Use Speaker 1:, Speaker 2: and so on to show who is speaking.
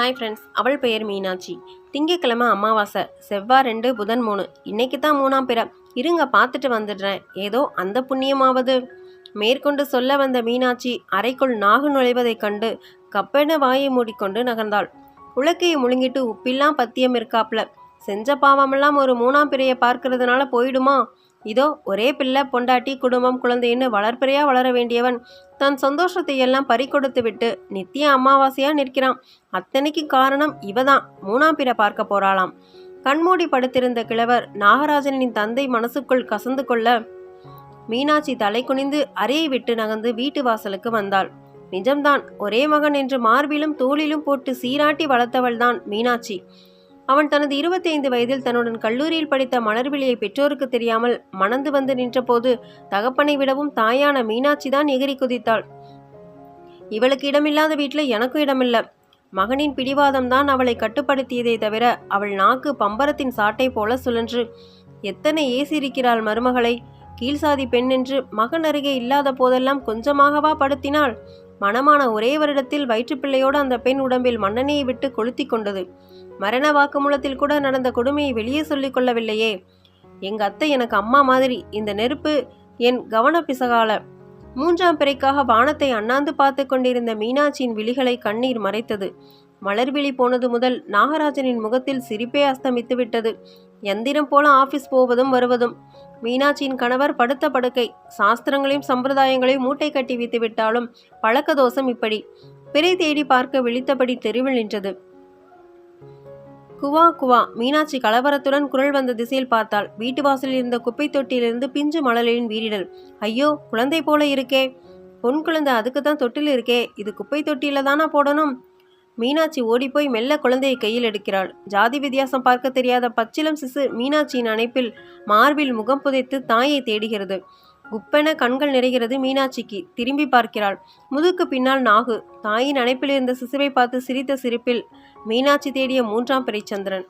Speaker 1: Hi friends அவள் பெயர் மீனாட்சி. திங்கக்கிழமை அமாவாசை செவ்வாய் ரெண்டு புதன் மூணு. இன்னைக்கு தான் மூணாம் பிற. இருங்க பார்த்துட்டு வந்துடுறேன். ஏதோ அந்த புண்ணியமாவது. மேற்கொண்டு சொல்ல வந்த மீனாட்சி அறைக்குள் நாகு நுழைவதைக் கண்டு கப்பென வாயை மூடிக்கொண்டு நகர்ந்தாள். உலக்கையை முழுங்கிட்டு உப்பில்லாம் பத்தியம் இருக்காப்ல. செஞ்ச பாவமெல்லாம் ஒரு மூணாம் பிறையை பார்க்கறதுனால போயிடுமா? இதோ ஒரே பிள்ளை பொண்டாட்டி குடும்பம் குழந்தைன்னு வளர்ப்பிறையா வளர வேண்டியவன். தன் சந்தோஷத்தை எல்லாம் பறிக்கொடுத்து விட்டு நித்திய அமாவாசையா நிற்கிறான். அத்தனைக்கு காரணம் இவதான். மூணாம் பிற பார்க்க போறாளாம். கண்மூடி படுத்திருந்த கிழவர் நாகராஜனின் தந்தை மனசுக்குள் கசந்து கொள்ள மீனாட்சி தலை குனிந்து அறையை விட்டு நகர்ந்து வீட்டு வாசலுக்கு வந்தாள். நிஜம்தான் ஒரே மகன் என்று மார்பிலும் தோளிலும் போட்டு சீராட்டி வளர்த்தவள்தான் மீனாட்சி. அவன் தனது இருபத்தைந்து வயதில் தன்னுடன் கல்லூரியில் படித்த மலர்விழியை பெற்றோருக்கு தெரியாமல் மணந்து வந்து நின்றபோது தகப்பனை விடவும் தாயான மீனாட்சி தான் எகிரி குதித்தாள். இவளுக்கு இடமில்லாத வீட்டில் எனக்கும் இடமில்ல. மகனின் பிடிவாதம் தான் அவளை கட்டுப்படுத்தியதை தவிர அவள் நாக்கு பம்பரத்தின் சாட்டை போல சுழன்று எத்தனை ஏசியிருக்கிறாள் மருமகளை? கீழ்சாதி பெண் என்று மகன் அருகே இல்லாத போதெல்லாம் கொஞ்சமாகவா படுத்தினாள்? மணமான ஒரே வருடத்தில் வயிற்றுப்பிள்ளையோடு அந்த பெண் உடம்பில் மன்னனையை விட்டு கொளுத்தி கொண்டது. மரண வாக்குமூலத்தில் கூட நடந்த கொடுமையை வெளியே சொல்லிக் கொள்ளவில்லையே. எங்க அத்தை எனக்கு அம்மா மாதிரி இந்த நெருப்பு என் கவன பிசகால மூன்றாம் பிறைக்காக வானத்தை அண்ணாந்து பார்த்து கொண்டிருந்த மீனாட்சியின் விழிகளை கண்ணீர் மறைத்தது. மலர்விழி போனது முதல் நாகராஜனின் முகத்தில் சிரிப்பே அஸ்தமித்து விட்டது. எந்திரம் போல ஆபீஸ் போவதும் வருவதும். மீனாட்சியின் கணவர் படுத்த படுக்கை சாஸ்திரங்களையும் சம்பிரதாயங்களையும் மூட்டை கட்டி வைத்து விட்டாலும் பழக்க தோஷம் இப்படி. பிறை தேடி பார்க்க விழித்தபடி தெருவில் நின்றது. குவா குவா. மீனாட்சி கலவரத்துடன் குரல் வந்த திசையில் பார்த்தாள். வீட்டு வாசலில் இருந்த குப்பை தொட்டியிலிருந்து பிஞ்சு மலர்களின் வீரிடல் ஐயோ குழந்தை போல இருக்கே. பொன் குழந்தை அதுக்கு தான் தொட்டில் இருக்கே. இது குப்பை தொட்டியில தானா போடணும்? மீனாட்சி ஓடிப்போய் மெல்ல குழந்தையை கையில் எடுக்கிறாள். ஜாதி வித்தியாசம் பார்க்க தெரியாத பச்சிலம் சிசு மீனாட்சியின் அணைப்பில் மார்பில் முகம் புதைத்து தாயை தேடுகிறது. குப்பென கண்கள் நிறைகிறது மீனாட்சிக்கு. திரும்பி பார்க்கிறாள். முதுக்கு பின்னால் நாகு. தாயின் அணைப்பில் இருந்த சிசுவை பார்த்து சிரித்த சிரிப்பில் மீனாட்சி தேடிய மூன்றாம் பிறைச்சந்திரன்.